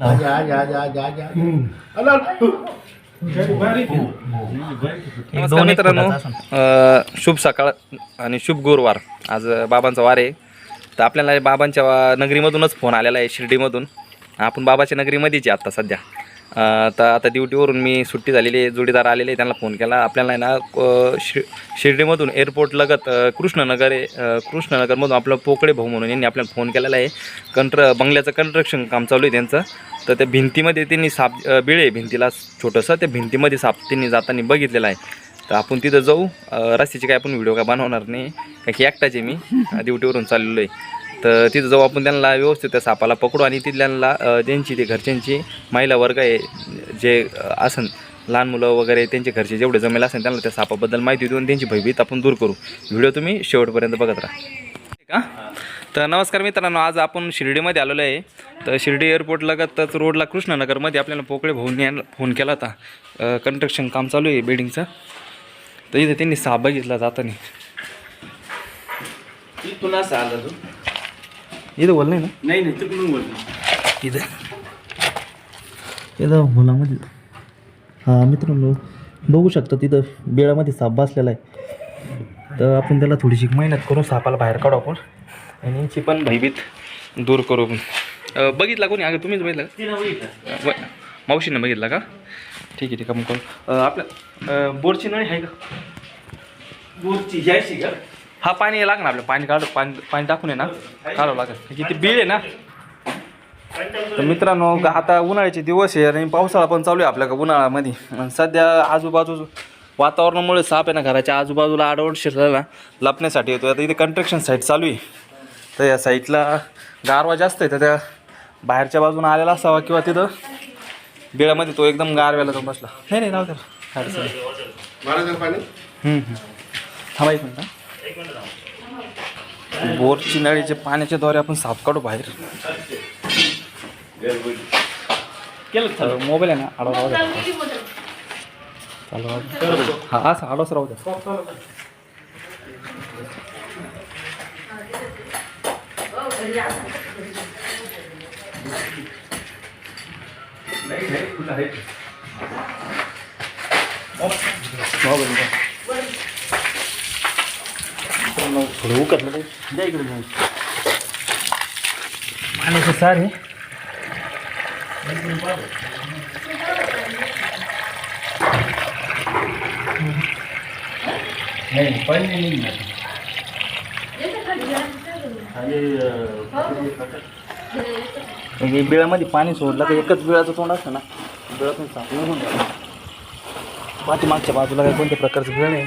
जा जा जा जा जा अला नमस्कार मित्रांनो. अ, शुभ सकाळ आणि शुभ गुरुवार. आज बाबांचा वार आहे. तर आपल्याला बाबांच्या वा- नगरीमधूनच फोन आलेला आहे शिर्डीमधून. आपण बाबाच्या नगरीमध्येच आहे आत्ता सध्या. आता तर आता ड्युटीवरून मी सुट्टी झालेली आहे जोडीदार आलेले आहे त्यांना फोन केला. आपल्याला आहे ना शि शिर्डीमधून एअरपोर्ट लगत कृष्णनगर आहे. कृष्णनगरमधून आपलं पोकळे भाऊ म्हणून यांनी आपल्याला फोन केलेला आहे. कंट्र बंगल्याचं कन्स्ट्रक्शन काम चालू आहे त्यांचं. तर त्या भिंतीमध्ये त्यांनी साप बिळे भिंतीला छोटंसं. त्या भिंतीमध्ये साप त्यांनी जाताना बघितलेलं आहे. तर आपण तिथं जाऊ. रस्त्याची काय आपण व्हिडिओ काय बनवणार नाही. कारण की एकटाच मी. ड्युटीवरून चाललेलो आहे. तर तिथं जाऊ आपण त्यांना व्यवस्थित त्या सापाला पकडू आणि तिथल्यांना ज्यांची ते घरच्यांची महिला वर्ग आहे जे अ, असन लहान मुलं वगैरे त्यांचे घरचे जेवढे जमेल असेल त्यांना त्या सापाबद्दल माहिती देऊन त्यांची भयभीत आपण दूर करू. व्हिडिओ तुम्ही शेवटपर्यंत बघत राहा. ठीक तर नमस्कार मित्रांनो आज आपण शिर्डीमध्ये आलेलो आहे. तर शिर्डी एअरपोर्ट लगतच रोडला कृष्णनगरमध्ये आपल्याला पोकळे भाऊन यांना फोन केला होता. कन्स्ट्रक्शन काम चालू आहे बिल्डिंगचं. तर इथे त्यांनी साप बघितला जाताना. इथून तू. इथं बोल नाही ना? नाही नाही तिकडून बोल. इथं. इथं मुलामध्ये. हां मित्रांनो बघू शकता तिथं बेळामध्ये साप बसलेला आहे. तर आपण त्याला थोडीशी मेहनत करू सापाला बाहेर काढू आपण. आणि यांची पण भयभीत दूर करू आपण बघितला कोणी? अगं तुम्हीच बघितला मावशीनं बघितला का? ठीक आहे ठीक आहे मग करू आपल्या बोरची नळी आहे का? बोरची जायची का? हा पाणी लागणार आपलं पाणी काढ पाणी पाणी टाकून आहे ना. काढावं लागेल. किती बिळ आहे ना. तर मित्रांनो आता उन्हाळ्याचे दिवस आहे आणि पावसाळा पण चालू आहे आपल्या उन्हाळ्यामध्ये. आणि सध्या आजूबाजू वातावरणामुळे साप आहे ना घराच्या आजूबाजूला आडवड शिरलेला लपण्यासाठी येतो आता इथे कन्स्ट्रक्शन साईट चालू आहे. तर या साईटला गारवा जास्त आहे तर त्या बाहेरच्या बाजूने आलेला असावा किंवा तिथं बिळामध्ये तो एकदम गारव्याला तो बसला. नाही नाही राहू त्याला काय अडचण नाही. मारा पाणी. हम्म, हम्म. थांबा एक मिनिट हा. बोरची नळीच्या पाण्याच्या द्वारे आपण साफ काढू बाहेर. तर मोबाईल आहे ना आडवा राहू द्या चालू राहू द्या. हा असं आडवाच राहू द्या मोबाईल मित्रांनो, थोडं. द्या इकडे. पाण्याचं सार आहे नाही पाणी नाही निघणार. म्हणजे बिळामध्ये पाणी सोडलं तर एकच बिळाचं तोंड असतं ना बिळातून साप निघून जातं पाठीमागच्या बाजूला काही कोणत्या प्रकारचं बिळ नाही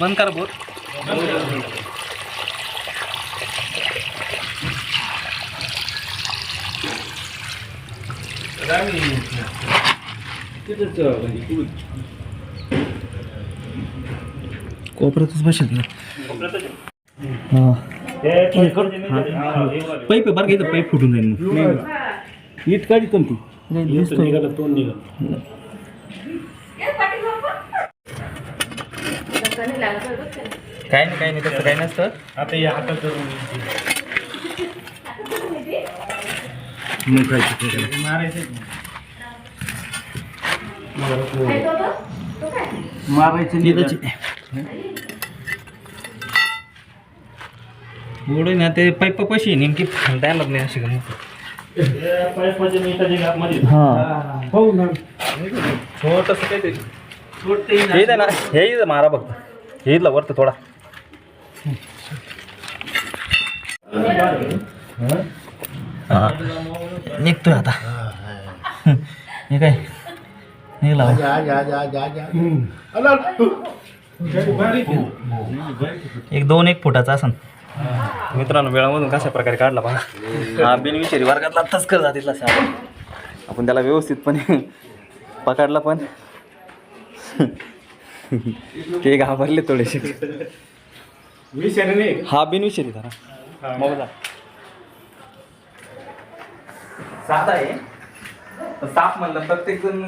बंद करा बोर. कोपऱ्यातच बसेल हां. पाईप आहे बरं इथं? पाईप फुटून जाईल मग नीट काढी पण ती. निघालं तोंड निघालं. काय नाही काय नाही तसं काही नसतं. आता या हातात मारायचं एवढं ना ते पाईप पशी नेमकी फांटा येणार नाही अशी गमत. हां हो. छोटंसं काय ते हे ना हे मारा बघ हे इथलं वरतं थोडा. हा. निघतोय आता. हे काय? निघला. जा जा जा जा जा अला एक दोन एक फुटाचा असन. मित्रांनो वेळामधून कशा प्रकारे काढला पहा हा बिनविषारी वर्गातला तस्कर जातीतला आपण त्याला व्यवस्थितपणे पकडला पण. ते घाबरले थोडेसे विषारी नाही हा बिनविषारी धरा मोबाईल साधा आहे साप म्हणलं प्रत्येक जण.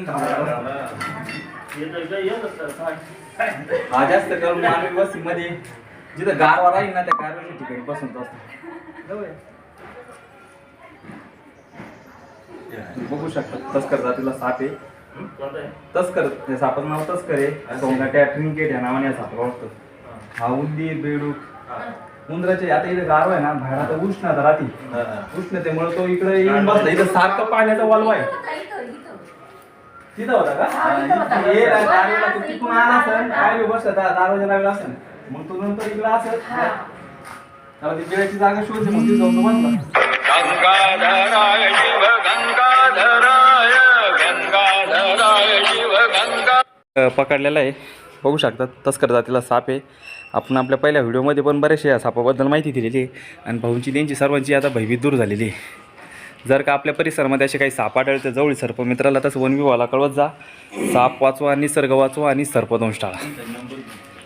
हा जास्त करून मानवी वस्तीमध्ये जिथं गारवा राहील ना त्या गारव्याच्या ठिकाणी बसून असतो बघू शकता तस्कर जातीला साप आहे तस्कर त्या सापाचं नाव तस्कर आहे सोंगाट्या ट्रिंकेट या नावाने सापाला ओळखतो. हा. उंदीर बेडूक. उंदराचे आता इथे गारवा आहे ना बाहेर आता उष्णता राहते. उष्णतेमुळे तो इकडे येऊन बसला. इथं सारखं पाण्याचा वालवा आहे. तिथं होता का? ये रा- दारेला तो आला असेल काय बसला दारोजा लागला असेल. मग तो नंतर इकडे असेल. त्याला ती जागा शोधली मग जाऊन तो बसला. गंगाधराय शिव गंगाधराय पकडलेला आहे. बघू शकतात तस्कर जातीला साप आहे. आपण आपल्या पहिल्या व्हिडिओमध्ये पण बरेचसे या सापाबद्दल माहिती दिलेली आहे. आणि भाऊंची त्यांची सर्वांची आता भयभीत दूर झालेली आहे. जर का आपल्या परिसरामध्ये असे काही साप आढळले तर जवळी सर्प सर्पमित्राला तसं वन कळवत जा. साप वाचवा निसर्ग वाचवा आणि सर्पदंश टाळा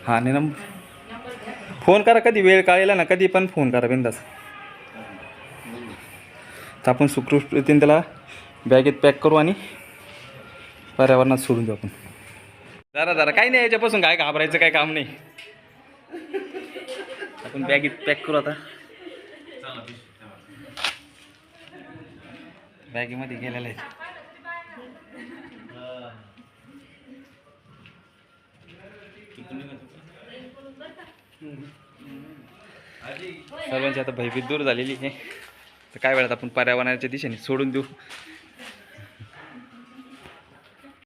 हां आणि नंबर फोन करा कधी वेळ काळेला ना कधी पण फोन करा बिंदास. तर आपण सुखरूप त्याला बॅगेत पॅक करू आणि पर्यावरणात सोडून देऊ आपण. जरा जरा. काही नाही याच्यापासून काय घाबरायचं काय काम नाही. आपण बॅगेत पॅक करू आता. बॅगेमध्ये गेलेलं आहे सर्वांची आता भयभीत दूर झालेली आहे. तर काय वेळात आपण पर्यावरणाच्या दिशेने सोडून देऊ?